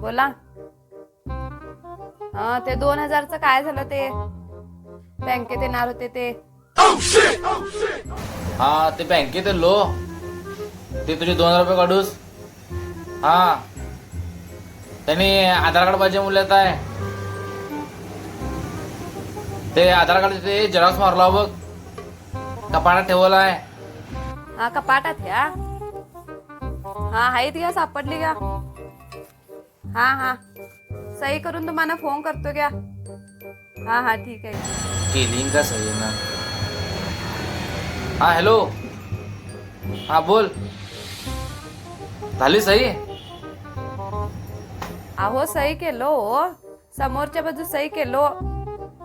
बोला. हा ते दोन हजारचं काय झालं ते? बँकेत येणार होते ते. हा ते बँकेत लो ते तुझे दोन हजार रुपये काढूस. हा. त्यांनी आधार कार्ड पाहिजे मुल्यात आहे ते आधार कार्ड ते झेरॉक्स मारला बघ. कपाटात ठेवला आहे हा कपाटात ह्या हा आहेत घ्या सापडली घ्या. हा हा. सही करून तुम्हाला फोन करतो घ्या. हा हा ठीक आहे. केली का सही ना. हा हॅलो हा बोल. झाली सही? अहो सही केलो. हो. समोरच्या बाजू सही केलो.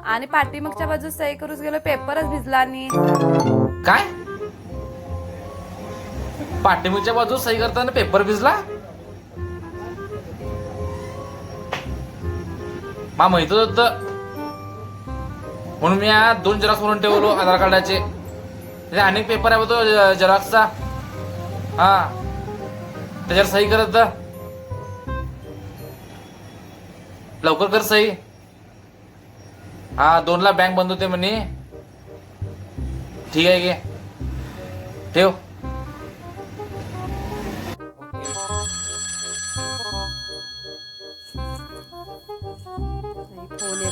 आणि पाठीमागच्या बाजू सही करूच गेलो पेपरच भिजला आणि काय? पाठीमागच्या बाजू सही करताना पेपर भिजला? मा माहीत होत म्हणून मी दोन झेरॉक्स म्हणून ठेवलो आधार कार्डाचे. म्हणजे अनेक पेपर आहे बघ तो झेरॉक्सचा हा. त्याच्यावर सही करत लवकर कर सही. हा दोनला बँक बंद होते म्हणे. ठीक आहे गे ठेव.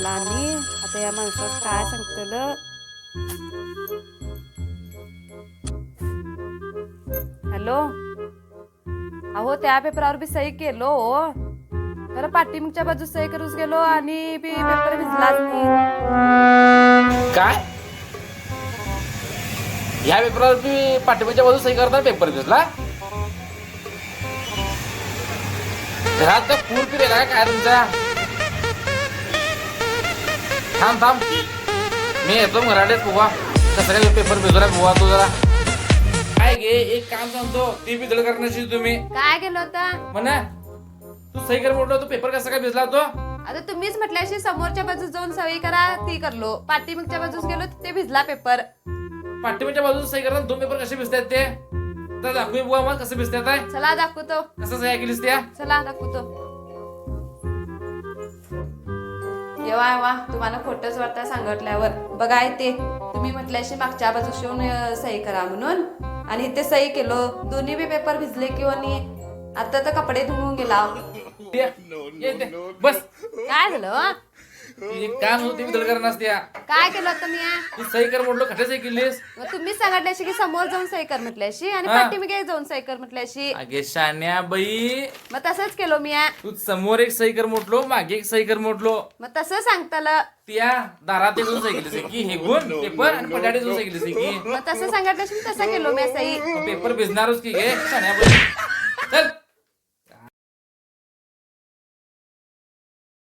नाही, आणि आता या माणसात काय सांगतलं हॅलो अहो त्या पेपरावर बी सही केलो हो. खरं पाठीमागच्या बाजू सही करूच गेलो आणि बी पेपर भिजलाच नाही काय ह्या पेपरावर मी पाठिंबाच्या बाजू सही करता पेपर भिजला घरात पूर पिरेला काय काय तुमचा थांब थांब. मी येतो मराठीत बुवा. काय पेपर भिजवला बुवा तू जरा. काय गे एक काम सांगतो ती बिदळ करण्याची तुम्ही. काय केलं होता? म्हणा तू सही कर म्हटलं तो पेपर कसा काय भिजला तो? आता तुम्हीच म्हटल्याशी समोरच्या बाजूस जाऊन सही करा ती करलो. पाठीमागच्या बाजूस गेलो ते भिजला पेपर पाठिंबाच्या बाजूला सही करताना दोन पेपर कसे भिजतात ते? तर दाखवी बुवा मग कसं भिजतात चला दाखवतो. कसं सह्या केलीस त्या? चला दाखवतो. येवा वा तुम्हाला खोटच वाटतं सांगितल्यावर. बघा ते तुम्ही म्हटल्याशी मागच्या बाजूस येऊन अं, सही करा म्हणून. आणि ते सही केलो. दोन्ही बी पेपर भिजले किंवा नाही आता तर कपडे धुवून गेला. ते, ये ते, बस. काय झालं? तुझे काम होते मी दळकर नसत्या काय केलं होतं मी हं? तू सही कर म्हटलं खटे सही केलीस? मग तुम्हीच सांगितल्याशी की समोर जाऊन सही कर म्हटल्याशी आणि हा. पाठीमागे जाऊन सही कर म्हटल्याशी अगे शान्या बाई. मग तसंच केलो मी. तू समोर एक सही कर म्हटलो मागे एक सही कर म्हटलो. मग तसं सांगताल. त्या दारात दोन सही केलीस की हे गुण पेपर आणि पटाटे दोन सही केलीस की? मग तसं सांगितल्याशी मी तसं केलो मी सही. पेपर भिजणारच की घे शान्या बाई. चल.